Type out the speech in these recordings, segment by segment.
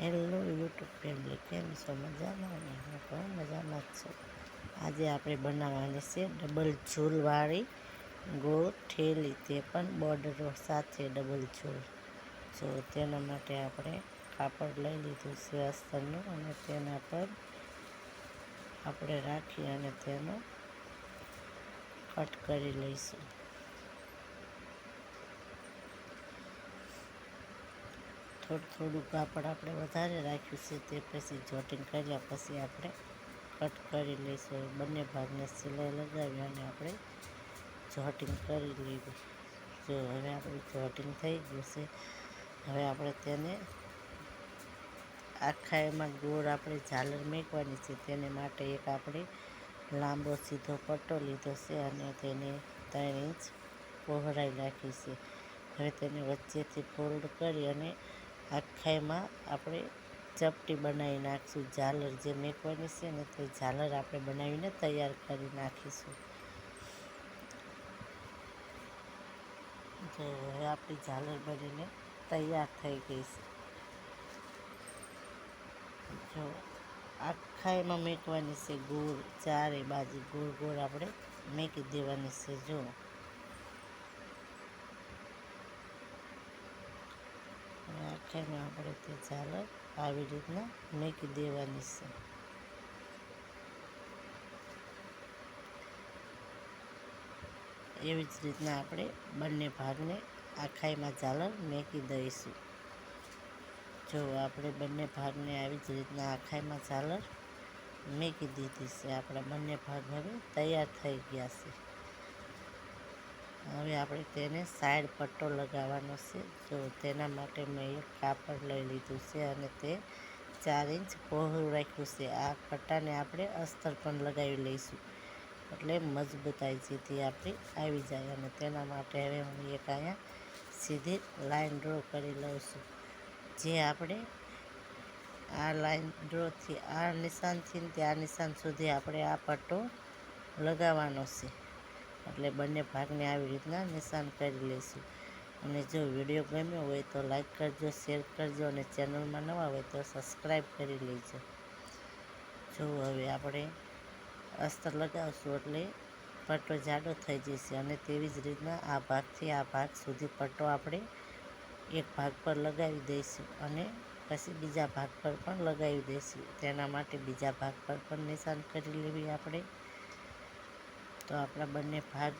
Hello YouTube family કેમ છો? મજામાં ને? હું પણ મજામાં જ છું. આજે આપણે બનાવવાની છે ડબલ ઝૂલવાળી ગોળ ઠેલી તે પણ બોર્ડર સાથે ડબલ ઝૂલ જો તેના માટે આપણે કાપડ લઈ લીધું છે અસ્તરનું અને તેના પર આપણે રાખી અને તેનો કટ કરી લઈશું. થોડું થોડું કાપડ આપણે વધારે રાખ્યું છે તે પછી જોટિંગ કર્યા પછી આપણે કટ કરી લઈશું. બંને ભાગને સિલાઈ લગાવી અને આપણે જોટિંગ કરી લીધું. જો હવે આપણું જોટિંગ થઈ ગયું છે. હવે આપણે તેને આખા એમાં ગોળ આપણે ઝાલર મેકવાની છે. તેને માટે એક આપણે લાંબો સીધો પટ્ટો લીધો છે અને તેને ત્રણ ઇંચ પહોળાઈ રાખી છે. હવે તેને વચ્ચેથી ફોલ્ડ કરી અને આખાઈમાં આપણે ચપટી બનાવી નાખીશું, ઝાલર જે મેકવાની છે ને તે ઝાલર આપણે બનાવીને તૈયાર કરી નાખીશું. જો હવે આપણી ઝાલર બનીને તૈયાર થઈ ગઈ છે. જો આખા એમાં મેકવાની છે ગોળ, ચારે બાજુ ગોળ ગોળ આપણે મેકી દેવાની છે. જો આખામાં આપણે તે ઝાલર આવી રીતના મૂકી દેવાની છે. એવી જ રીતના આપણે બંને ભાગને આખાઈમાં ઝાલર મેકી દઈશું. જો આપણે બંને ભાગને આવી જ રીતના આખાઈમાં ઝાલર મેકી દીધી છે. આપણા બંને ભાગ હવે તૈયાર થઈ ગયા છે. હવે આપણે તેને સાઈડ પટ્ટો લગાવવાનો છે. જો તેના માટે મેં એક કાપડ લઈ લીધું છે અને તે ચાર ઇંચ પહોળું રાખ્યું છે. આ પટ્ટાને આપણે અસ્તર પણ લગાવી લઈશું. એટલે મજબૂતાઈ જેથી આપણી આવી જાય અને તેના માટે હવે હું એક અહીંયા સીધી લાઈન ડ્રો કરી લઉં છું. જે આપણે આ લાઈન ડ્રોથી આ નિશાનથી તે આ નિશાન સુધી આપણે આ પટ્ટો લગાવવાનો છે. એટલે બંને ભાગને આવી રીતના નિશાન કરી લઈશું અને જો વીડિયો ગમ્યો હોય તો લાઈક કરજો શેર કરજો અને ચેનલમાં નવા હોય તો સબસ્ક્રાઈબ કરી લેજો. જો હવે આપણે અસ્તર લગાવશું એટલે પટ્ટો જાડો થઈ જશે અને તેવી જ રીતના આ ભાગથી આ ભાગ સુધી પટ્ટો આપણે એક ભાગ પર લગાવી દઈશું અને પછી બીજા ભાગ પર પણ લગાવી દઈશું. તેના માટે બીજા ભાગ પર પણ નિશાન કરી લેવી આપણે. તો આપણા બંને ભાગ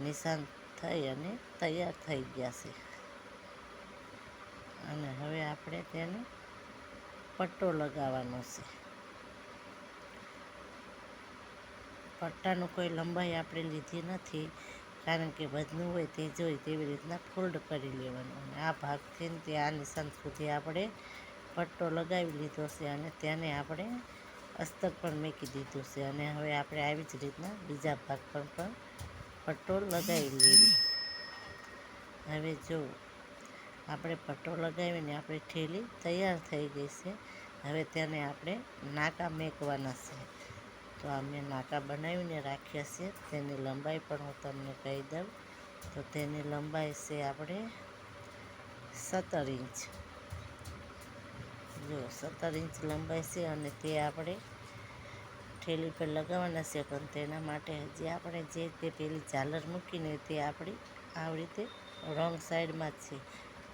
નિશાન થઈ અને તૈયાર થઈ ગયા છે. અને હવે આપણે તેને પટ્ટો લગાવવાનો છે. પટ્ટાનું કોઈ લંબાઈ આપણે લીધી નથી, કારણ કે વધનું હોય તે જોઈ તેવી રીતના ફોલ્ડ કરી લેવાનું. અને આ ભાગથી તે આ નિશાન સુધી આપણે પટ્ટો લગાવી લીધો છે અને તેને આપણે અસ્તર પણ મૂકી દીધું છે અને હવે આપણે આવી જ રીતના બીજા ભાગ પર પણ પટ્ટો લગાવી લેવી. હવે જો આપણે પટ્ટો લગાવીને આપણી ઠેલી તૈયાર થઈ ગઈ છે, હવે તેને આપણે નાકા મેકવાના છે. તો અમે નાકા બનાવીને રાખ્યા છે, તેની લંબાઈ પણ હું તમને કહી દઉં. તો તેની લંબાઈ છે આપણે સત્તર ઇંચ. જો સત્તર ઇંચ લંબાઈ છે અને તે આપણે ઠેલી પર લગાવવાના છે, પણ તેના માટે હજી આપણે જે તે પેલી ઝાલર મૂકીને તે આપણી આવી રીતે રોંગ સાઈડમાં જ છે.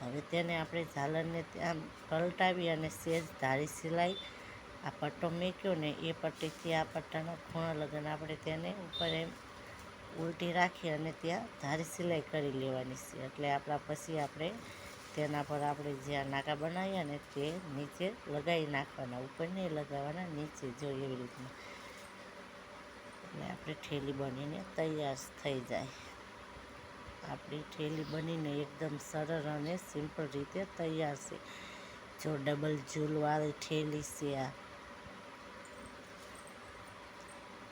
હવે તેને આપણે ઝાલરને ત્યાં પલટાવી અને સેજ ધારી સિલાઈ, આ પટ્ટો મેક્યો ને એ પટ્ટીથી આ પટ્ટાનો ખૂણો લગન આપણે તેને ઉપર એમ ઉલટી રાખી અને ત્યાં ધારી સિલાઈ કરી લેવાની છે. એટલે આપણા પછી આપણે તેના પર આપણે જે આ નાકા બનાવ્યા ને તે નીચે લગાવી નાખવાના, ઉપર નહીં લગાવવાના, નીચે જો એવી રીતના. એટલે આપણે ઠેલી બનીને તૈયાર થઈ જાય. આપણી ઠેલી બનીને એકદમ સરળ અને સિમ્પલ રીતે તૈયાર છે. જો ડબલ ઝૂલવાળી ઠેલી છે આ.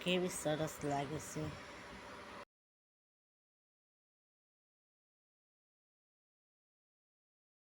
કેવી સરસ લાગે છે.